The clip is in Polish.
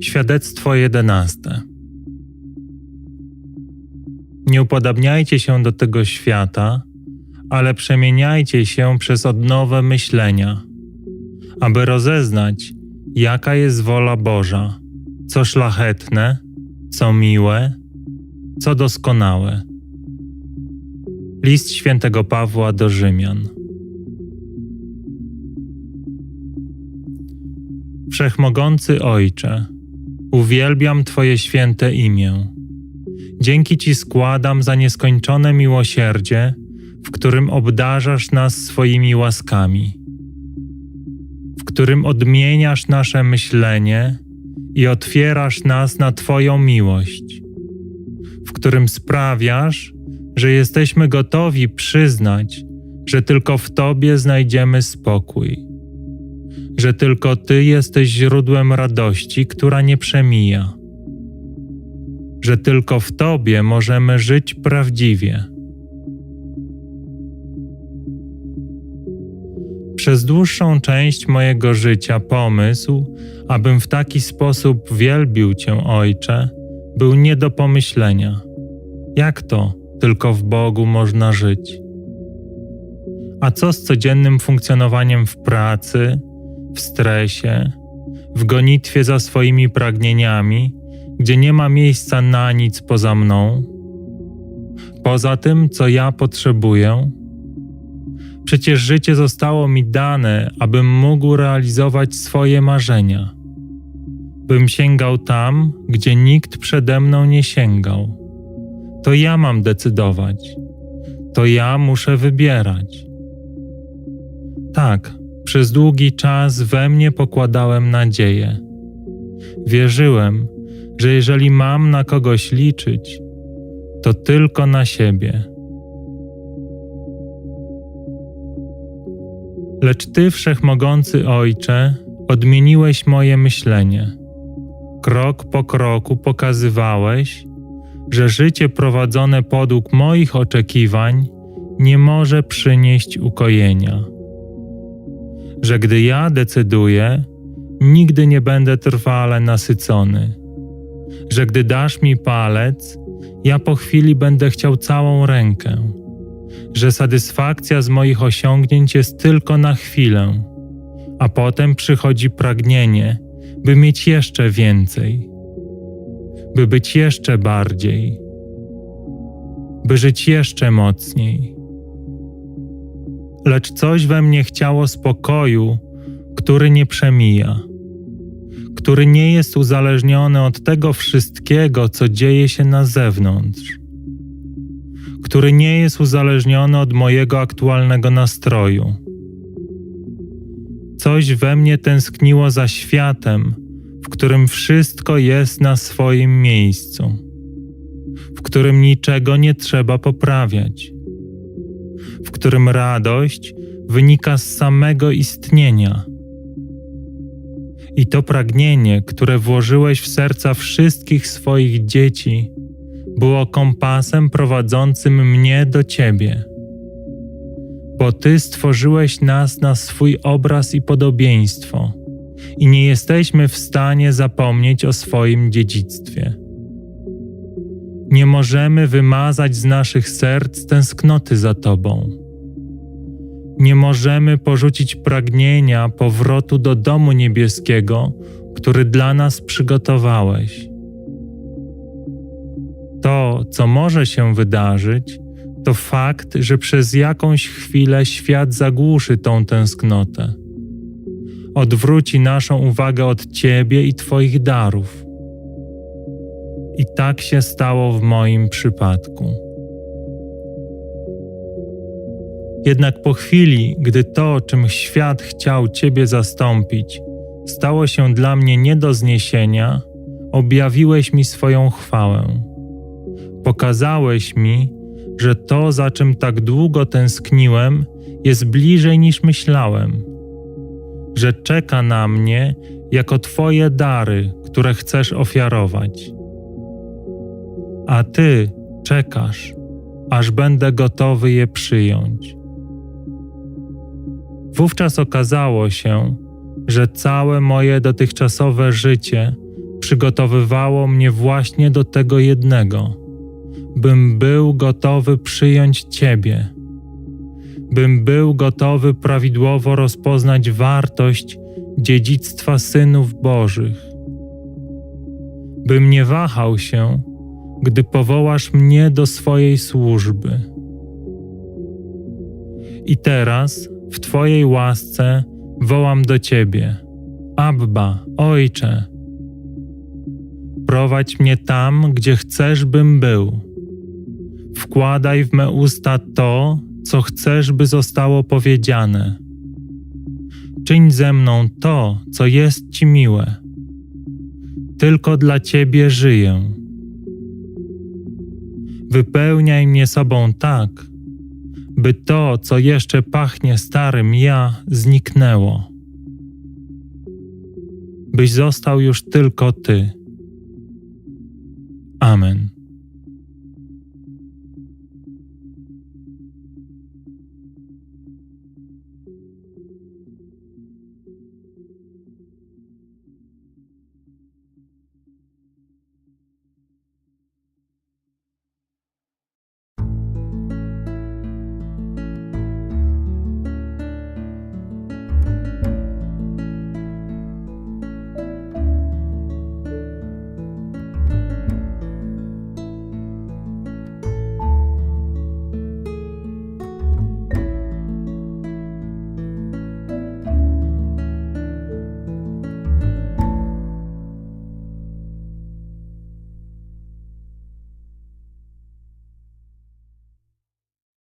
Świadectwo jedenaste. Nie upodabniajcie się do tego świata, ale przemieniajcie się przez odnowę myślenia, aby rozeznać, jaka jest wola Boża, co szlachetne, co miłe, co doskonałe. List świętego Pawła do Rzymian. Wszechmogący Ojcze, uwielbiam Twoje święte imię. Dzięki Ci składam za nieskończone miłosierdzie, w którym obdarzasz nas swoimi łaskami, w którym odmieniasz nasze myślenie i otwierasz nas na Twoją miłość, w którym sprawiasz, że jesteśmy gotowi przyznać, że tylko w Tobie znajdziemy spokój, że tylko Ty jesteś źródłem radości, która nie przemija, że tylko w Tobie możemy żyć prawdziwie. Przez dłuższą część mojego życia pomysł, abym w taki sposób wielbił Cię, Ojcze, był nie do pomyślenia. Jak to tylko w Bogu można żyć? A co z codziennym funkcjonowaniem w pracy, w stresie, w gonitwie za swoimi pragnieniami, gdzie nie ma miejsca na nic poza mną? Poza tym, co ja potrzebuję, Przecież życie zostało mi dane, abym mógł realizować swoje marzenia. Bym sięgał tam, gdzie nikt przede mną nie sięgał. To ja mam decydować. To ja muszę wybierać. Tak, przez długi czas we mnie pokładałem nadzieję. Wierzyłem, że jeżeli mam na kogoś liczyć, to tylko na siebie. Lecz Ty, wszechmogący Ojcze, odmieniłeś moje myślenie. Krok po kroku pokazywałeś, że życie prowadzone podług moich oczekiwań nie może przynieść ukojenia. Że gdy ja decyduję, nigdy nie będę trwale nasycony. Że gdy dasz mi palec, ja po chwili będę chciał całą rękę że satysfakcja z moich osiągnięć jest tylko na chwilę, a potem przychodzi pragnienie, by mieć jeszcze więcej, by być jeszcze bardziej, by żyć jeszcze mocniej. Lecz coś we mnie chciało spokoju, który nie przemija, który nie jest uzależniony od tego wszystkiego, co dzieje się na zewnątrz który nie jest uzależniony od mojego aktualnego nastroju. Coś we mnie tęskniło za światem, w którym wszystko jest na swoim miejscu, w którym niczego nie trzeba poprawiać, w którym radość wynika z samego istnienia. I to pragnienie, które włożyłeś w serca wszystkich swoich dzieci, było kompasem prowadzącym mnie do Ciebie. Bo Ty stworzyłeś nas na swój obraz i podobieństwo, i nie jesteśmy w stanie zapomnieć o swoim dziedzictwie. Nie możemy wymazać z naszych serc tęsknoty za Tobą. Nie możemy porzucić pragnienia powrotu do domu niebieskiego, który dla nas przygotowałeś. To, co może się wydarzyć, to fakt, że przez jakąś chwilę świat zagłuszy tą tęsknotę. Odwróci naszą uwagę od Ciebie i Twoich darów. I tak się stało w moim przypadku. Jednak po chwili, gdy to, czym świat chciał Ciebie zastąpić, stało się dla mnie nie do zniesienia, objawiłeś mi swoją chwałę. Pokazałeś mi, że to, za czym tak długo tęskniłem, jest bliżej niż myślałem, że czeka na mnie jako Twoje dary, które chcesz ofiarować. A Ty czekasz, aż będę gotowy je przyjąć. Wówczas okazało się, że całe moje dotychczasowe życie przygotowywało mnie właśnie do tego jednego, bym był gotowy przyjąć Ciebie, bym był gotowy prawidłowo rozpoznać wartość dziedzictwa synów Bożych, bym nie wahał się, gdy powołasz mnie do swojej służby. I teraz, w Twojej łasce, wołam do Ciebie: Abba, Ojcze. Prowadź mnie tam, gdzie chcesz, bym był. Wkładaj w me usta to, co chcesz, by zostało powiedziane. Czyń ze mną to, co jest Ci miłe. Tylko dla Ciebie żyję. Wypełniaj mnie sobą tak, by to, co jeszcze pachnie starym ja, zniknęło. Byś został już tylko Ty. Amen.